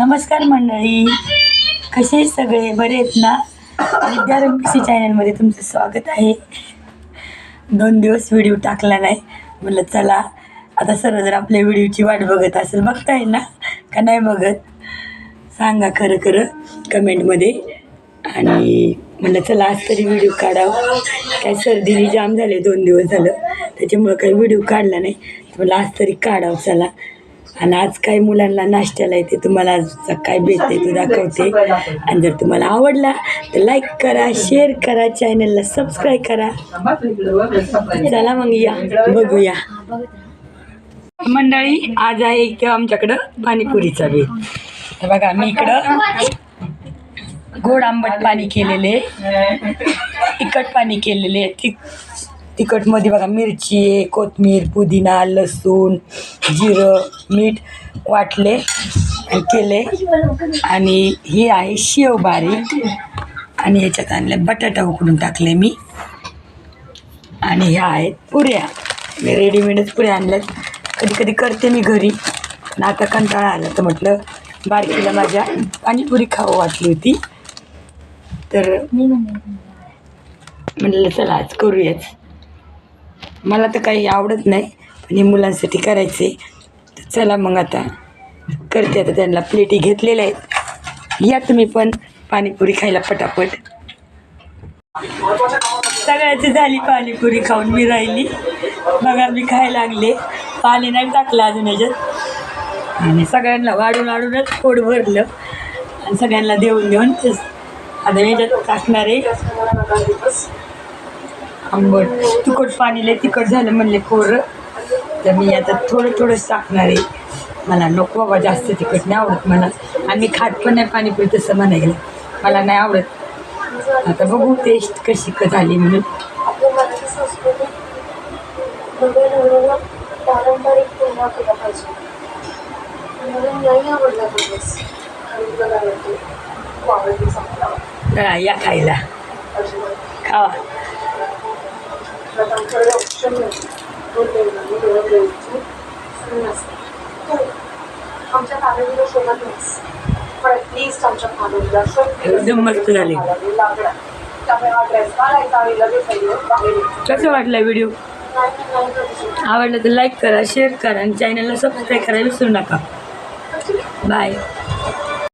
नमस्कार मंडळी. कसे सगळे? बरे आहेत ना? विद्यारंगशी चॅनलमध्ये तुमचं स्वागत आहे. दोन दिवस व्हिडिओ टाकला नाही. म्हणलं चला आता सर्व जर आपल्या व्हिडिओची वाट बघत असेल बघताय ना? का नाही बघत? सांगा खरं खरं कमेंटमध्ये. आणि म्हणलं चला आज तरी व्हिडिओ काढावं. काय सर्दीने जाम झाले दोन दिवस झालं. त्याच्यामुळं काही व्हिडिओ काढला नाही. म्हटलं आज तरी काढावं चला. आणि आज काय मुलांना नाश्त्याला येते तुम्हाला आजचा काय आहे ते दाखवते. आणि जर तुम्हाला आवडला तर लाईक करा शेअर करा चॅनलला सबस्क्राईब करा. चला मग या बघूया. मंडळी आज आहे इथं आमच्याकडं पाणीपुरीचा बेत तर बघा मी इकडं गोड आंबट पाणी केलेले तिखट पाणी केलेले तिक तिखटमध्ये बघा मिरची आहे कोथिंबीर पुदिना लसूण जिरं मीठ वाटले केले. आणि ही आहे शेव बारीक आणि ह्याच्यात आणले बटाटा उकडून टाकले मी. आणि ह्या आहेत पुऱ्या. मी रेडीमेडच पुऱ्या आणल्यात. कधी कधी करते मी घरी. पण आता कंटाळा आला तर म्हटलं बारकीला माझ्या पाणीपुरी खावं वाटली होती. तर म्हणलं चला आज करूयाच. मला तर काही आवडत नाही पण हे मुलांसाठी करायचे तर चला मग आता करते आता त्यांना प्लेटी घेतलेल्या आहेत. या तुम्ही पण पाणीपुरी खायला पटापट. सगळ्याची झाली पाणीपुरी खाऊन मी राहिली. बघा मी खायला लागले. पाणी नाही टाकलं अजून याच्यात. आणि सगळ्यांना वाढून वाढूनच पोट भरलं. आणि सगळ्यांना देऊन देऊन तेच आता याच्यात टाकणारे आंबट. तिखट पाणी लय तिखट झालं म्हणले पोरं. तर मी आता थोडं थोडंच टाकणार आहे. मला नको बाबा जास्त तिखट नाही आवडत मला. आणि खात पण नाही पाणीपुरी तसं म्हणायला. मला नाही आवडत. आता बघू टेस्ट कशी क झाली म्हणून. या खायला. खावा. नाही. आमच्या फॅमिलीला पण ॲटलिस्ट आमच्या फॅमिलीला शोध एकदम मस्त झाली. लागला. त्यामुळे हा ड्रेस घालायचा आणि लगेच आईवर बाहेर यायचं. कसं वाटला व्हिडिओ नाही नाही करू शकत. आवडलं तर लाईक करा शेअर करा आणि चॅनलला सबस्क्राईब करायला विसरू नका. बाय